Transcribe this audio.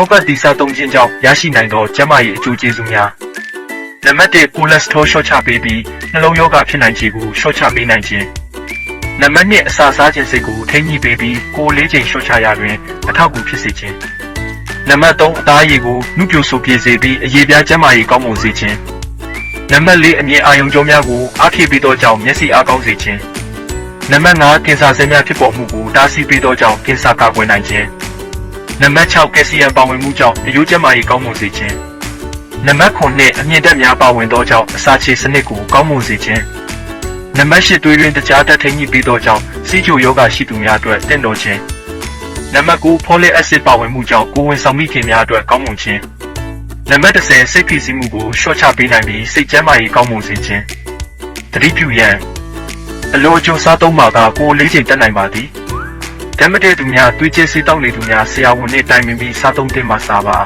ထောပတ်တိစားသုံးခြင်းကြောင့်ရရှိနိုင်သောကျန်းမာရေးအကျိုးကျေးဇူးများနံပါတ်1ကိုလက်စထရောလျှော့ချပေးပြီးနှလုံးရောဂါဖြစ်နိုင်ခြေကိုလျှော့ချပေးနိုင်ခြင်းနံပါတ်2အစာစားခြင်းစိတ်ကိုထိန်းညှိပေးပြီးကိုယ်လေးချိန်လျှော့ချရာတွင်အထောက်အကူဖြစ်စေခြင်းနံပါတ်3အသားရည်ကိုနှုတ်ပြိုဆိုပြေစေပြီးအရေးပြားကျန်းမာရေးကောင်းမွန်စေခြင်းနံပါတ်4အမြင်အာရုံကြောများကိုအားဖြည့်ပေးသောကြောင့်မျက်စိအားကောင်းစေခြင်းနံပါတ်5ကင်ဆာဆဲများဖြစ်ပေါ်မှုကိုတားဆီးပေးသောကြောင့်ကင်ဆာကာကွယ်နိုင်ခြင်း နံပါတ်6ကယ်ဆီယမ်ပါဝင်မှုကြောင့်အရိုးကျန်းမာရေးကောင်းမွန်စေခြင်းနံပါတ်9အမြင့်တက်များပါဝင်သောကြောင့်အစာချေစနစ်ကိုကောင်းမွန်စေခြင်းနံပါတ်10သွေးရင်းတကြားတက်ထိန်ကြီးပေးသောကြောင့်စီးချိုယောဂရှိသူများအတွက်တင့်တော်ခြင်းနံပါတ်9ဖောလစ်အက်ဆစ်ပါဝင်မှုကြောင့်ကိုယ်ဝန်ဆောင်မိခင်များအတွက်ကောင်းမွန်ခြင်းနံပါတ်10စိတ်ဖိစီးမှုကိုလျှော့ချပေးနိုင်ပြီးစိတ်ကျန်းမာရေးကောင်းမွန်စေခြင်းသတိပြုရန်အလိုအကျိုးစားသုံးပါကကိုယ်လေးချိန်တက်နိုင်ပါသည် ဓမ္မတဲ့သူများတွေးကျစီတောက်နေသူများဆရာဝန်နှင့်တိုင်ပင်ပြီးစားသုံးသင့်ပါစားပါ